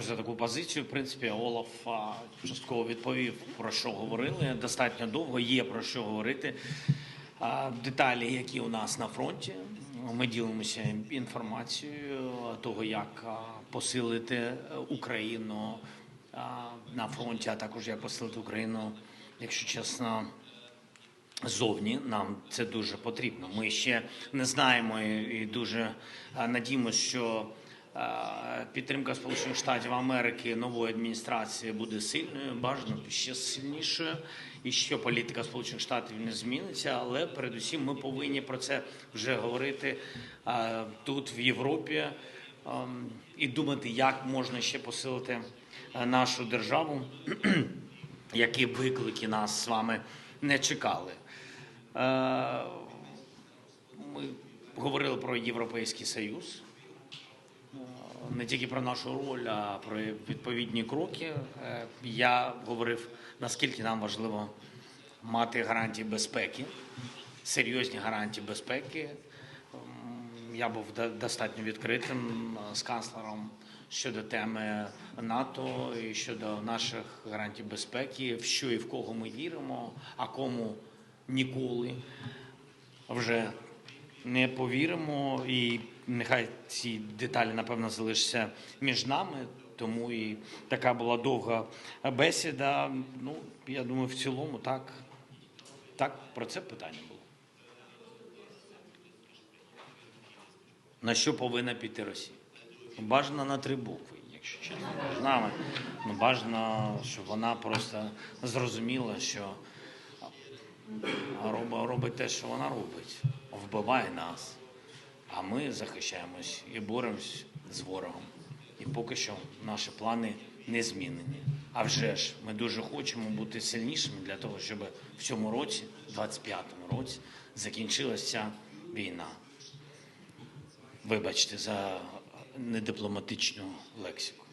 За таку позицію, в принципі, Олаф частково відповів про що говорили. Достатньо довго є про що говорити. Деталі, які у нас на фронті, ми ділимося інформацією того, як посилити Україну на фронті, а також як посилити Україну, якщо чесно, зовні нам це дуже потрібно. Ми ще не знаємо і дуже надіємося, що підтримка Сполучених Штатів Америки нової адміністрації буде сильною, бажано ще сильнішою, і що політика Сполучених Штатів не зміниться. Але передусім ми повинні про це вже говорити тут, в Європі, і думати, як можна ще посилити нашу державу, які виклики нас з вами не чекали. Е, Ми говорили про Європейський Союз, Е, не тільки про нашу роль, а про відповідні кроки. Е, Я говорив, наскільки нам важливо мати гарантії безпеки, серйозні гарантії безпеки. Я був достатньо відкритим з канцлером щодо теми НАТО і щодо наших гарантій безпеки, в що і в кого ми віримо, а кому ніколи вже не повіримо. І нехай ці деталі, напевно, залишаться між нами. Тому і така була довга бесіда. Ну, я думаю, в цілому так, так про це питання було. На що повинна піти Росія? Бажано на три букви, якщо чесно. З нами. Ну, бажано, щоб вона просто зрозуміла, що робить, робить те, що вона робить, вбиває нас. А ми захищаємось і боремось з ворогом. І поки що наші плани не змінені. А вже ж ми дуже хочемо бути сильнішими для того, щоб в цьому році, в 25-му році, закінчилася війна. Вибачте за недипломатичну лексику.